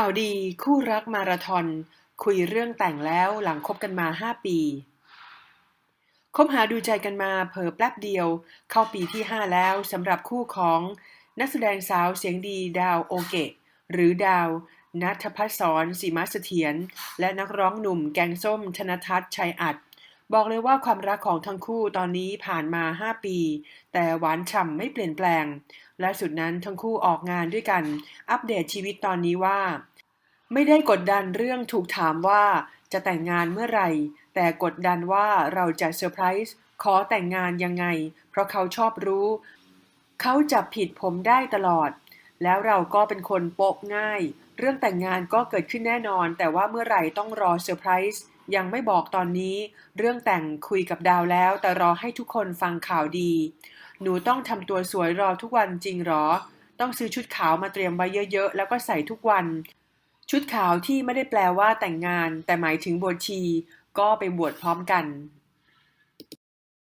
ข่าวดีคู่รักมาราธอนคุยเรื่องแต่งแล้วหลังคบกันมา 5 ปี คบหาดูใจกันมาเผอแป๊บเดียว เข้าปีที่ 5 แล้วสำหรับคู่ของนักแสดงสาวเสียงดีดาวโอเกะ หรือดาวนัทพัฒสรสีมาเสถียรและนักร้องหนุ่มแกงส้มธนทัศน์ชัยอัด บอกเลยว่าความรักของทั้งคู่ตอนนี้ผ่านมา 5 ปี แต่หวานฉ่ำไม่เปลี่ยนแปลง และสุดนั้นทั้งคู่ออกงานด้วยกัน อัปเดตชีวิตตอนนี้ว่า ไม่ได้กดดันเรื่องถูกถามว่าจะแต่งงานเมื่อไหร่ แต่กดดันว่าเราจะเซอร์ไพรส์ขอแต่งงานยังไง เพราะเขาชอบรู้ เขาจับผิดผมได้ตลอด แล้วเราก็เป็นคนโป๊ะง่าย เรื่องแต่งงานก็เกิดขึ้นแน่นอน แต่ว่าเมื่อไหร่ต้องรอเซอร์ไพรส์ ยังไม่บอกตอนนี้เรื่องแต่งคุยกับดาวแล้ว แต่รอให้ทุกคนฟังข่าวดี หนูต้องทำตัวสวยรอทุกวันจริงหรอ ต้องซื้อชุดขาวมาเตรียมไว้เยอะๆ แล้วก็ใส่ทุกวัน ชุดขาวที่ไม่ได้แปลว่าแต่งงาน แต่หมายถึงบวชชี ก็ไปบวชพร้อมกัน